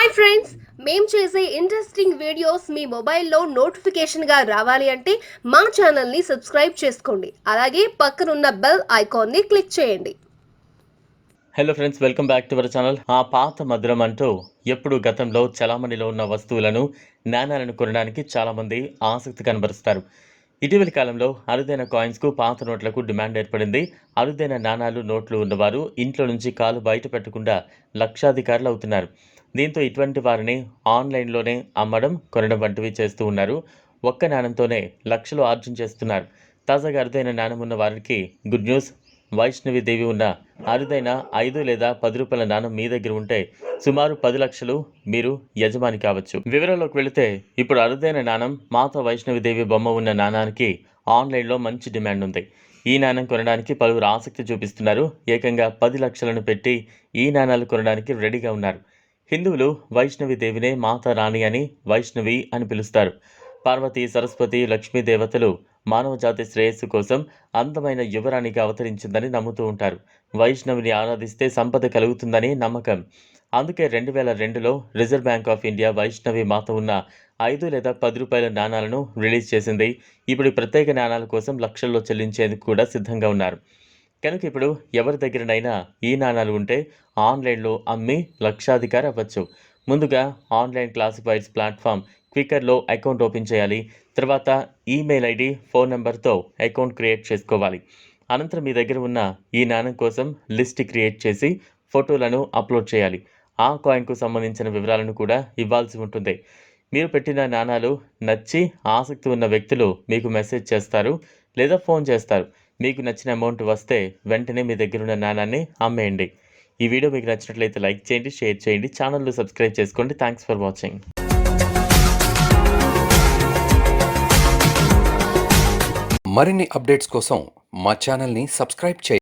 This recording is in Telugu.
హాయ్ ఫ్రెండ్స్ మేము చేసే ఇంట్రెస్టింగ్ వీడియోస్ మీ మొబైల్లో నోటిఫికేషన్గా రావాలి అంటే మా ఛానల్ని సబ్స్క్రైబ్ చేసుకోండి. అలాగే పక్కనున్న బెల్ ఐకాన్ని క్లిక్ చేయండి. Hello friends welcome back to our channel ఆ పాత మధురం అంటూ ఎప్పుడు గతంలో చలామణిలో ఉన్న వస్తువులను నాణాలను కొనడానికి చాలామంది ఆసక్తి కనబరుస్తారు. ఇటీవలి కాలంలో అరుదైన కాయిన్స్కు పాత నోట్లకు డిమాండ్ ఏర్పడింది. అరుదైన నాణాలు నోట్లు ఉన్నవారు ఇంట్లో నుంచి కాలు బయట పెట్టకుండా లక్షాధికారులు అవుతున్నారు. దీంతో ఇటువంటి వారిని ఆన్లైన్లోనే అమ్మడం కొనడం వంటివి చేస్తూ ఉన్నారు. ఒక్క నాణంతోనే లక్షలు ఆర్జన చేస్తున్నారు. తాజాగా అరుదైన నాణం ఉన్న వారికి గుడ్ న్యూస్. వైష్ణవి దేవి ఉన్న అరుదైన ఐదు లేదా పది రూపాయల నాణం మీ దగ్గర ఉంటే సుమారు పది లక్షలు మీరు యజమాని కావచ్చు. వివరాల్లోకి వెళితే ఇప్పుడు అరుదైన నాణం మాత వైష్ణవి దేవి బొమ్మ ఉన్న నాణానికి ఆన్లైన్లో మంచి డిమాండ్ ఉంది. ఈ నాణం కొనడానికి పలువురు ఆసక్తి చూపిస్తున్నారు. ఏకంగా పది లక్షలను పెట్టి ఈ నాణాలు కొనడానికి రెడీగా ఉన్నారు. హిందువులు వైష్ణవి దేవినే మాత రాణి అని వైష్ణవి అని పిలుస్తారు. పార్వతి సరస్వతి లక్ష్మీ దేవతలు మానవజాతి శ్రేయస్సు కోసం అందమైన యువరాణిగా అవతరించిందని నమ్ముతూ ఉంటారు. వైష్ణవిని ఆరాధిస్తే సంపద కలుగుతుందని నమ్మకం. అందుకే రెండు వేల రెండులో reserve bank of India Vaishnavi Mata ఉన్న ఐదు లేదా పది రూపాయల నాణాలను రిలీజ్ చేసింది. ఇప్పుడు ప్రత్యేక నాణాల కోసం లక్షల్లో చెల్లించేందుకు కూడా సిద్ధంగా ఉన్నారు. కనుక ఇప్పుడు ఎవరి దగ్గరనైనా ఈ నాణాలు ఉంటే ఆన్లైన్లో అమ్మి లక్షాధికారి అవ్వచ్చు. ముందుగా ఆన్లైన్ క్లాసిఫైడ్స్ ప్లాట్ఫామ్ క్విక్కర్లో అకౌంట్ ఓపెన్ చేయాలి. తర్వాత ఈమెయిల్ ఐడి ఫోన్ నెంబర్తో అకౌంట్ క్రియేట్ చేసుకోవాలి. అనంతరం మీ దగ్గర ఉన్న ఈ నాణం కోసం లిస్ట్ క్రియేట్ చేసి ఫోటోలను అప్లోడ్ చేయాలి. ఆ కాయిన్కు సంబంధించిన వివరాలను కూడా ఇవ్వాల్సి ఉంటుంది. మీరు పెట్టిన నాణాలు నచ్చి ఆసక్తి ఉన్న వ్యక్తులు మీకు మెసేజ్ చేస్తారు లేదా ఫోన్ చేస్తారు. మీకు నచ్చిన అమౌంట్ వస్తే వెంటనే మీ దగ్గర ఉన్న నాణాన్ని అమ్మేయండి. ఈ వీడియో మీకు నచ్చినట్లయితే లైక్ చేయండి షేర్ చేయండి ఛానల్ను సబ్స్క్రైబ్ చేసుకోండి. థ్యాంక్స్ ఫర్ వాచింగ్ మరిన్ని అప్డేట్స్ కోసం మా ఛానల్ని సబ్స్క్రైబ్ చేయండి.